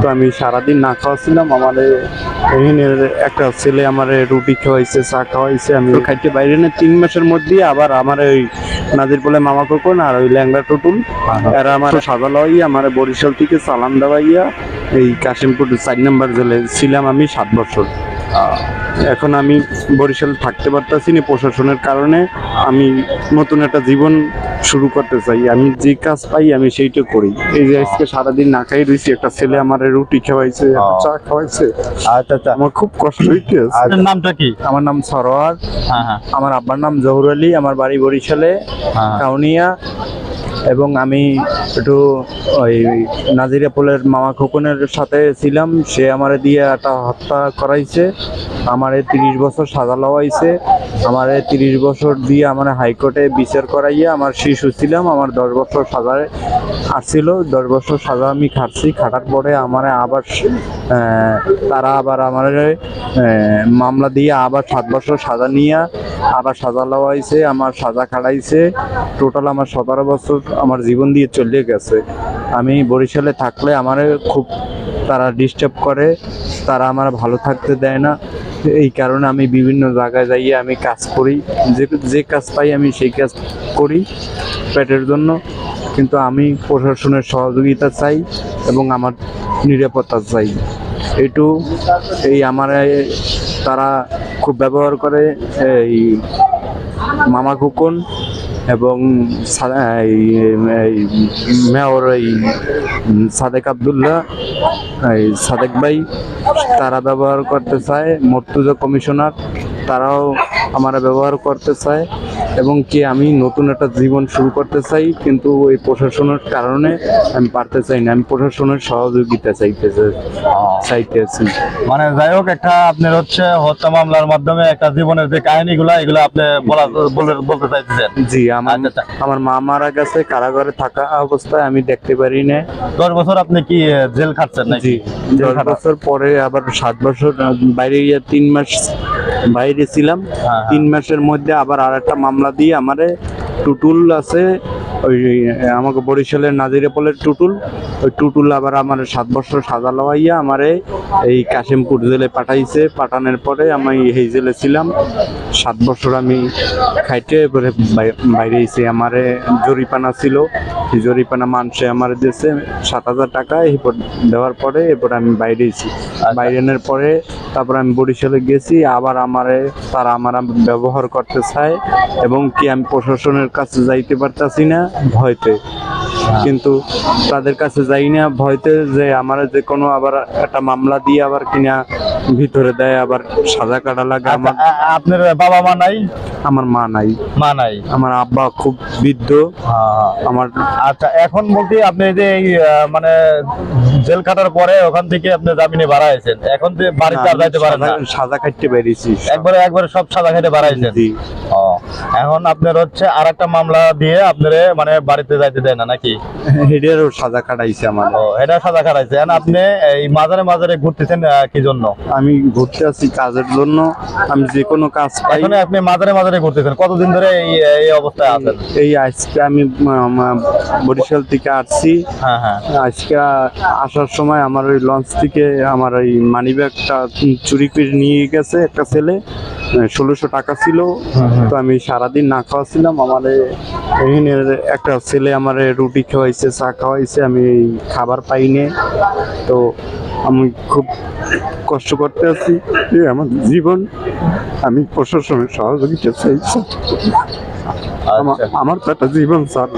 তো আমি সারাদিন না খাওয়াছিলাম আমার এখানে একটা ছেলে আমার রুটি খাওয়াইছে চা খাওয়াইছে। আমি খাইতে বাইরে না তিন মাসের মধ্যে আবার আমার ওই নাজির বলে মামা কোকন আর ওই ল্যাংড়া টুটুল আর আমার সাদা লওয়াই আমার বরিশাল থেকে সালাম দেওয়াইয়া এই কাশিমপুর চার নম্বর জেলে ছিলাম আমি সাত বছর। এখন আমি বরিশাল থাকতে পারতাছি না প্রশাসনের কারণে আমি নতুন একটা জীবন শুরু করতে চাই। আমি যে কাজ পাই আমি সেইটা করি। এই যে আজকে সারাদিন না খাই রয়েছি একটা ছেলে আমার রুটি খাওয়াইছে চা খাওয়াইছে। আচ্ছা আচ্ছা। আমার খুব কষ্ট হইতে আছে। আপনার নামটা কি? আমার নাম সরোয়ার। হ্যাঁ হ্যাঁ। আমার আব্বার নাম জহুর আলী আমার বাড়ি বরিশালে হ্যাঁ। কাউনিয়া। এবং আমি একটু ওই নাজিরা পোলের মামা খোকনের সাথে ছিলাম। সে আমারে দিয়ে একটা হত্যা করাইছে। আমারে তিরিশ বছর সাজা লওয়াইছে। আমারে তিরিশ বছর দিয়ে আমার হাইকোর্টে বিচার করাইয়া আমার শিশু ছিলাম। আমার দশ বছর সাজায় আসছিল। দশ বছর সাজা আমি খাটছি। খাটার পরে আমার আবার তারা আবার আমার মামলা দিয়ে আবার সাত বছর সাজা নিয়ে আবার সাজা লওয়াইছে, আমার সাজা খাটাইছে। টোটাল আমার সতেরো বছর আমার জীবন দিয়ে চলে গেছে। আমি বরিশালে থাকলে আমার খুব তারা ডিস্টার্ব করে, তারা আমার ভালো থাকতে দেয় না। এই কারণে আমি বিভিন্ন জায়গায় যাইয়ে আমি কাজ করি, যে যে কাজ পাই আমি সেই কাজ করি পেটের জন্য। কিন্তু আমি প্রশাসনের সহযোগিতা চাই এবং আমার নিরাপত্তা চাই। একটু এই আমার তারা খুব ব্যবহার করে, এই মামা কুকন এবং মেয়র এই সাদেক আবদুল্লাহ, এই সাদেক ভাই, তারা ব্যবহার করতে চায়, মর্তুজা কমিশনার, তারাও আমরা ব্যবহার করতে চায়। এবং কি আমি নতুন একটা জীবন শুরু করতে চাই কিন্তু ওই প্রশাসনের কারণে আমি পারতে চাই না। আমি প্রশাসনের সহযোগিতা চাইতেছে চাইতেছি মানে যাই হোক একটা আপনার হচ্ছে হত্যা মামলার মাধ্যমে একটা জীবনের যে কাহিনীগুলো এগুলো আপনি বলা বলতে চাইতেছেন? জি আমার আচ্ছা, আচ্ছা। আমার মা মারা গেছে কারাগারে থাকা অবস্থায় আমি দেখতে পারি না। দশ বছর আপনি কি জেল খাচ্ছেন নাকি? দশ বছর পরে আবার সাত বছর বাইরে গিয়ে তিন মাস বাইরে ছিলাম। হ্যাঁ, তিন মাসের মধ্যে আবার আর একটা মামলা দিয়ে আমারে টুটুল আছে, ওই আমাকে বরিশালের নাজিরে পলের টুটুল, ওই টুটুল আবার আমার সাত বছর সাজা লওয়াইয়া আমারে এই কাশিমপুর জেলে পাঠাইছে। পাঠানোর পরে আমি এই জেলে ছিলাম। সাত বছর আমি খাইতে এবারে বাই- বাইরে আমারে জরিপানা ছিল। জরিপানা মানুষে আমার দিয়েছে সাত হাজার টাকা এরপর দেওয়ার পরে এরপর আমি বাইরে এসেছি। বাইরেনের পরে তারপর আমি বরিশালে গেছি আবার আমারে তারা আমার ব্যবহার করতে চায় এবং কি আমি প্রশাসনের কাছে যাইতে পারতাছি না ভয়তে। কিন্তু তাদের কাছে যাই না ভয়তে যে আমার যে কোনো আবার একটা মামলা দিয়ে আবার কিনা ভিতরে দেয় আবার সাজা কাটা লাগে আচ্ছা, আমার। আপনার বাবা মা নাই? আমার মা নাই। মা নাই? আমার আব্বা খুব বৃদ্ধ। আমার আচ্ছা এখন বলতে আপনি যে মানে জেল কাটার পরে ওখান থেকে আপনি জামিনে বাড়াইছেন এখন যে বাড়িতে আর যাইতে পারেন সাজা- খাইতে বেরিয়েছি। একবারে একবারে সব সাজা খাইতে বাড়াইছেন? ও, এখন আপনার হচ্ছে আর একটা মামলা দিয়ে আপনার মানে বাড়িতে যাইতে দেয় না নাকি? হেডেরও সাজা কাটাইছে আমার। ও এটা সাজা এখন আপনি এই মাজারে মাজারে ঘুরতেছেন কি জন্য? আমি ঘুরতে আসি কাজের জন্য। আমি যে কোনো কাজ পাই। এখন আপনি মাজারে মাজারে ঘুরতেছেন। কতদিন ধরে এই এই অবস্থায় আছেন? এই আজকে আমি বরিশাল থেকে আসছি। হ্যাঁ হ্যাঁ। আজকে আসার সময় আমার ওই লঞ্চ থেকে আমার ওই মানি ব্যাগটা চুরি করে নিয়ে গেছে একটা ছেলে। ষোলোশো টাকা ছিল। তো আমি সারাদিন না খাওয়াছিলাম। আমার এখানে একটা ছেলে আমার রুটি খাওয়াইছে চা খাওয়াইছে। আমি খাবার পাইনি। তো আমি খুব কষ্ট করতে আছি। এই আমার জীবন আমি প্রশাসনের সহযোগিতা চাইছি আমার- আচ্ছা। আমার তো একটা জীবন স্যার।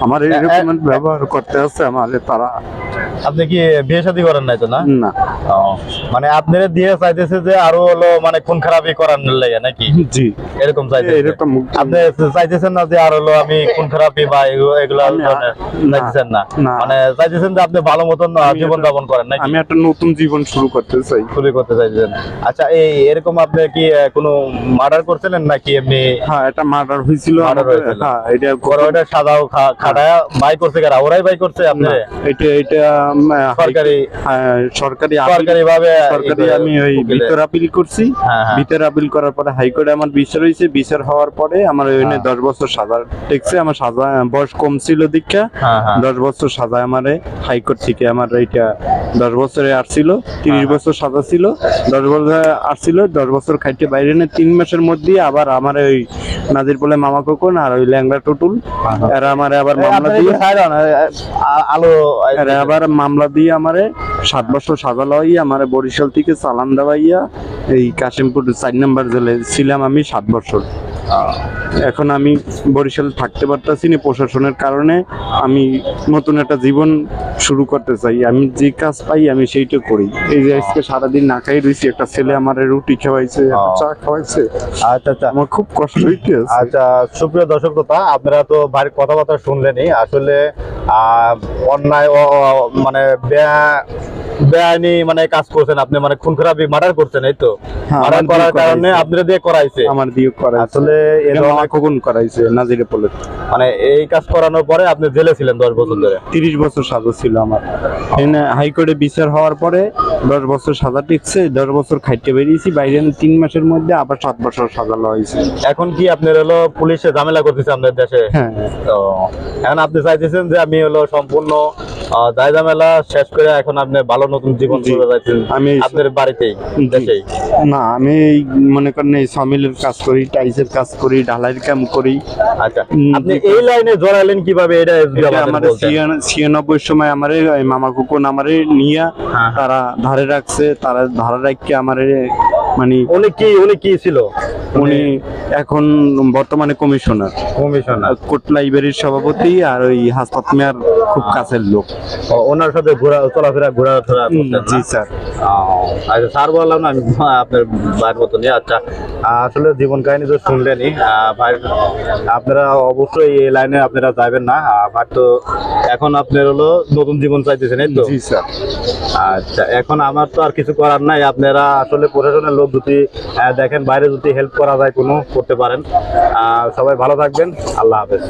আমার এইরকম ব্যবহার করতে আছে আমার তারা আপনি কি বিয়ে শাদী করেন নাই তো না? না। মানে আপনারা দিয়ে চাইতেছে যে আরও হলো মানে খুন খারাপই করার লাগে নাকি? জি। এরকম চাইতেছে। এরকম আপনি চাইতেছেন না যে আর হলো আমি খুন খারাপি বা এগুলো চাইতেছেন না। মানে চাইতেছেন যে আপনি ভালো মতন জীবন যাপন করেন নাকি? আমি একটা নতুন জীবন শুরু করতে চাই। চুরি করতে চাইছেন আচ্ছা এই এরকম আপনি কি কোনো মার্ডার করছিলেন নাকি এমনি? হ্যাঁ এটা মার্ডার হয়েছিল আমাদের- হয়েছিল। হ্যাঁ এটা বড় ওটা সাদাও খাটায়া বাই করছে কারা? ওরাই বাই করছে আপনি? এটা এটা সরকারি সরকারি সরকারি সরকারি আমি ওই ভিতর আপিল করছি। হ্যাঁ, হ্যাঁ। ভিতর আপিল করার পরে হাইকোর্টে আমার বিচার হয়েছে বিচার হওয়ার পরে আমার ওই হ্যাঁ। দশ বছর সাজা টেকছে। আমার সাজা বয়স কম ছিল দীক্ষা। হ্যাঁ হ্যাঁ। দশ বছর সাজা আমারে হাইকোর্ট থেকে আমার এইটা দশ বছরে আসছিল। তিরিশ হ্যাঁ। বছর সাজা ছিল। দশ বছর আসছিল। দশ বছর খাইতে বাইরে তিন মাসের মধ্যে আবার আমার ওই নাজির বলে মামা কোকন আর ওই ল্যাংড়া টুটুল এরা আমারে আবার মামলা দিয়ে আলো এরা আবার মামলা দিয়ে আমারে সাত বছর সাজা লওয়াইয়া আমার বরিশাল থেকে চালান দেওয়াইয়া এই কাশিমপুর চার নাম্বার জেলে ছিলাম আমি সাত বছর। এখন আমি বরিশাল থাকতে পারতেছি না প্রশাসনের কারণে আমি নতুন একটা জীবন শুরু করতে চাই। আমি যে কাজ পাই আমি সেইটা করি। এই যে আজকে সারাদিন না খাই রয়েছি একটা ছেলে আমার রুটি খাওয়াইছে চা খাওয়াইছে। আচ্ছা আচ্ছা। আমার খুব কষ্ট হইতে আচ্ছা সুপ্রিয় দর্শক শ্রোতা আপনারা তো বাড়ির কথাবার্তা শুনলেনই। আসলে আহ, অন্যায় মানে বেআইনি মানে কাজ করছেন আপনি মানে খুন খারাপি মার্ডার করছেন এই তো? হ্যাঁ, মার্ডার করার কারণে আপনারা দিয়ে করাইছে? আমার দিয়ে করাইছে। আসলে এ এটা ধরনের- করাইছে নাজিরে পলে মানে এই কাজ করানোর পরে আপনি জেলে ছিলেন দশ বছর ধরে? তিরিশ বছর সাজা ছিল আমার। এখানে হাইকোর্টে বিচার হওয়ার পরে দশ বছর সাজা টিকছে দশ বছর খাইতে বেরিয়েছি বাইরে এনে তিন মাসের মধ্যে আবার সাত বছর সাজা লওয়া হয়েছে। এখন কি আপনার হলো পুলিশে ঝামেলা করতেছে আপনার দেশে? হ্যাঁ। তো এখন আপনি চাইতেছেন যে আমি হলো সম্পূর্ণ আহ, দায় ঝামেলা শেষ করে এখন আপনি ভালো নতুন জীবন আমি আপনার বাড়িতেই দেশেই? না আমি মনে করেন এই সমিলের কাজ করি টাইসের কাজ করি ঢালাইয়ের কাম করি। আচ্ছা আপনি এই লাইনে জড়ালেন কীভাবে? এটা আমাদের ছিয়ানব্বই সময় আমারে মামা কুকুন আমারে নিয়ে হ্যাঁ। তারা ধারে রাখছে তারা ধারে রাখকে আমারে মানে উনি কি উনি কি ছিল। উনি এখন বর্তমানে কমিশনার। কমিশনার। কোট লাইব্রেরির সভাপতি আর ওই হাসপাত মেয়ার খুব কাছের লোক। ওনার সাথে ঘোরা চলাফেরা হুম, জি স্যার। আচ্ছা স্যার বললাম না আমি আপনার ভাইয়ের মতো নিয়ে আচ্ছা। আসলে জীবন কাহিনী তো শুনলেনই। ভাই আপনারা অবশ্যই এই লাইনে আপনারা যাবেন না। ভাই তো এখন আপনার হলো নতুন জীবন চাইতেছেন এই তো? জি স্যার। আচ্ছা এখন আমার তো আর কিছু করার নাই। আপনারা আসলে প্রশাসনের লোক যদি দেখেন বাইরে যদি হেল্প করা যায় কোনো, করতে পারেন। সবাই ভালো থাকবেন। আল্লাহ হাফেজ।